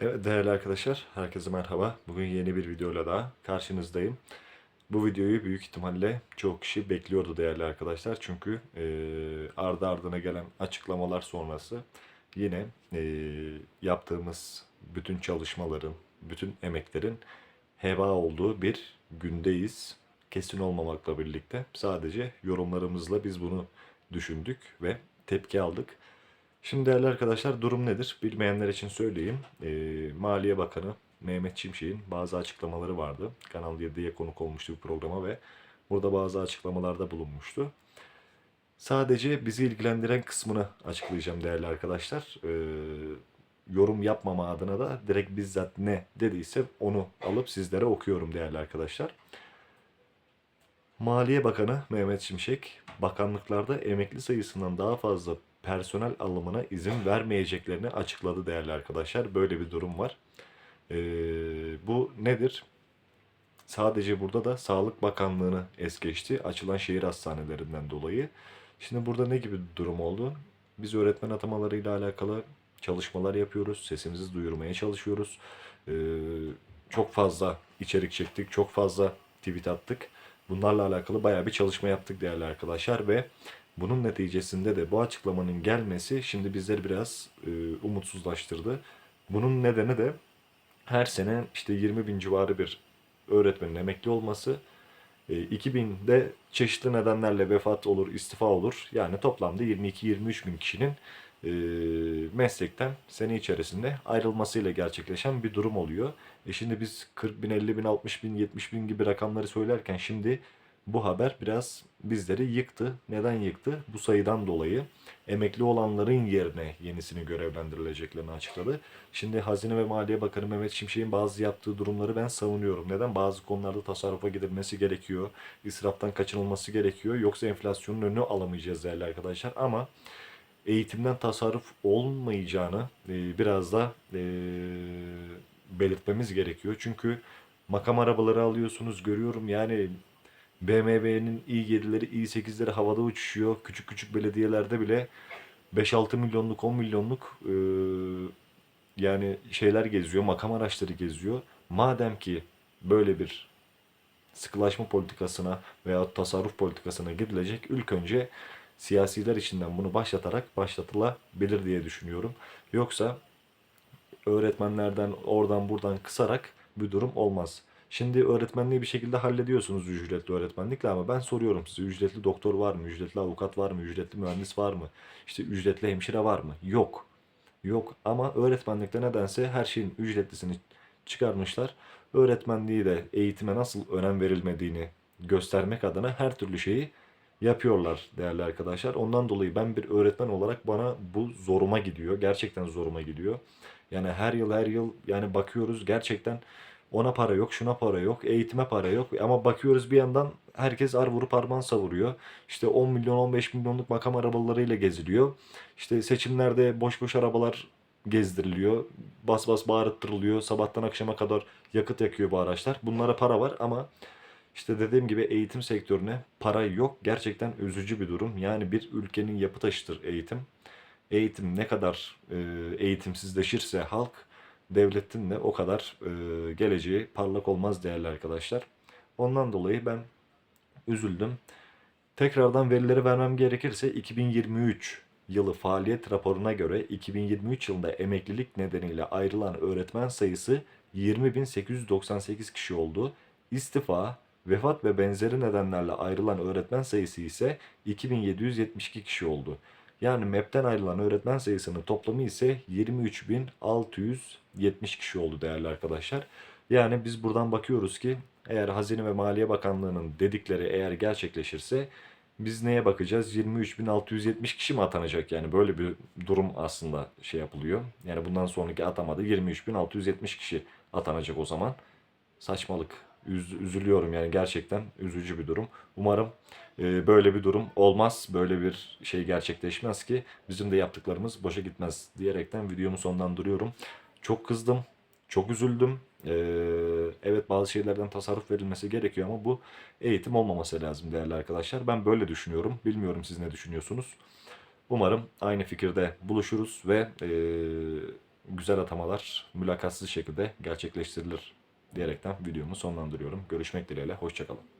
Evet değerli arkadaşlar, herkese merhaba. Bugün yeni bir videoyla daha karşınızdayım. Bu videoyu büyük ihtimalle çok kişi bekliyordu değerli arkadaşlar. Çünkü e, ardı ardına gelen açıklamalar sonrası yine e, yaptığımız bütün çalışmaların, bütün emeklerin heba olduğu bir gündeyiz. Kesin olmamakla birlikte sadece yorumlarımızla biz bunu düşündük ve tepki aldık. Şimdi değerli arkadaşlar durum nedir? Bilmeyenler için söyleyeyim. Ee, Maliye Bakanı Mehmet Şimşek'in bazı açıklamaları vardı. Kanal 7'ye konuk olmuştu bu programa ve burada bazı açıklamalarda bulunmuştu. Sadece bizi ilgilendiren kısmını açıklayacağım değerli arkadaşlar. Ee, yorum yapmama adına da direkt bizzat ne dediyse onu alıp sizlere okuyorum değerli arkadaşlar. Maliye Bakanı Mehmet Şimşek, bakanlıklarda emekli sayısından daha fazla personel alımına izin vermeyeceklerini açıkladı değerli arkadaşlar. Böyle bir durum var. Ee, bu nedir? Sadece burada da Sağlık Bakanlığı'nı es geçti. Açılan şehir hastanelerinden dolayı. Şimdi burada ne gibi durum oldu? Biz öğretmen atamalarıyla alakalı çalışmalar yapıyoruz. Sesimizi duyurmaya çalışıyoruz. Ee, çok fazla içerik çektik. Çok fazla tweet attık. Bunlarla alakalı bayağı bir çalışma yaptık değerli arkadaşlar ve bunun neticesinde de bu açıklamanın gelmesi şimdi bizleri biraz e, umutsuzlaştırdı. Bunun nedeni de her sene işte 20 bin civarı bir öğretmenin emekli olması. E, 2000'de çeşitli nedenlerle vefat olur, istifa olur. Yani toplamda 22-23 bin kişinin e, meslekten sene içerisinde ayrılmasıyla gerçekleşen bir durum oluyor. E şimdi biz 40 bin, 50 bin, 60 bin, 70 bin gibi rakamları söylerken şimdi bu haber biraz bizleri yıktı. Neden yıktı? Bu sayıdan dolayı emekli olanların yerine yenisini görevlendirileceklerini açıkladı. Şimdi Hazine ve Maliye Bakanı Mehmet Şimşek'in bazı yaptığı durumları ben savunuyorum. Neden? Bazı konularda tasarrufa gidilmesi gerekiyor. israftan kaçınılması gerekiyor. Yoksa enflasyonun önünü alamayacağız değerli arkadaşlar. Ama eğitimden tasarruf olmayacağını e, biraz da e, belirtmemiz gerekiyor. Çünkü makam arabaları alıyorsunuz görüyorum yani BMW'nin i7'leri, i8'leri havada uçuşuyor. Küçük küçük belediyelerde bile 5-6 milyonluk, 10 milyonluk e, yani şeyler geziyor, makam araçları geziyor. Madem ki böyle bir sıkılaşma politikasına veya tasarruf politikasına gidilecek ilk önce siyasiler içinden bunu başlatarak başlatılabilir diye düşünüyorum. Yoksa öğretmenlerden oradan buradan kısarak bir durum olmaz. Şimdi öğretmenliği bir şekilde hallediyorsunuz ücretli öğretmenlikle ama ben soruyorum size ücretli doktor var mı? Ücretli avukat var mı? Ücretli mühendis var mı? İşte ücretli hemşire var mı? Yok. Yok ama öğretmenlikte nedense her şeyin ücretlisini çıkarmışlar. Öğretmenliği de eğitime nasıl önem verilmediğini göstermek adına her türlü şeyi yapıyorlar değerli arkadaşlar. Ondan dolayı ben bir öğretmen olarak bana bu zoruma gidiyor. Gerçekten zoruma gidiyor. Yani her yıl her yıl yani bakıyoruz gerçekten ona para yok, şuna para yok, eğitime para yok. Ama bakıyoruz bir yandan herkes ar vurup arman savuruyor. İşte 10 milyon 15 milyonluk makam arabalarıyla geziliyor. İşte seçimlerde boş boş arabalar gezdiriliyor. Bas bas bağırttırılıyor. Sabahtan akşama kadar yakıt yakıyor bu araçlar. Bunlara para var ama işte dediğim gibi eğitim sektörüne para yok. Gerçekten üzücü bir durum. Yani bir ülkenin yapı taşıdır eğitim. Eğitim ne kadar e, eğitimsizleşirse halk devletin de o kadar e, geleceği parlak olmaz değerli arkadaşlar. Ondan dolayı ben üzüldüm. Tekrardan verileri vermem gerekirse 2023 yılı faaliyet raporuna göre 2023 yılında emeklilik nedeniyle ayrılan öğretmen sayısı 20.898 kişi oldu. İstifa, vefat ve benzeri nedenlerle ayrılan öğretmen sayısı ise 2772 kişi oldu. Yani MEP'ten ayrılan öğretmen sayısının toplamı ise 23.670 kişi oldu değerli arkadaşlar. Yani biz buradan bakıyoruz ki eğer Hazine ve Maliye Bakanlığı'nın dedikleri eğer gerçekleşirse biz neye bakacağız? 23.670 kişi mi atanacak? Yani böyle bir durum aslında şey yapılıyor. Yani bundan sonraki atamada 23.670 kişi atanacak o zaman. Saçmalık. Üz- üzülüyorum yani gerçekten üzücü bir durum. Umarım e, böyle bir durum olmaz. Böyle bir şey gerçekleşmez ki bizim de yaptıklarımız boşa gitmez diyerekten videomu sonlandırıyorum. Çok kızdım. Çok üzüldüm. Ee, evet bazı şeylerden tasarruf verilmesi gerekiyor ama bu eğitim olmaması lazım değerli arkadaşlar. Ben böyle düşünüyorum. Bilmiyorum siz ne düşünüyorsunuz. Umarım aynı fikirde buluşuruz ve e, güzel atamalar mülakatsız şekilde gerçekleştirilir diyerekten videomu sonlandırıyorum. Görüşmek dileğiyle. Hoşçakalın.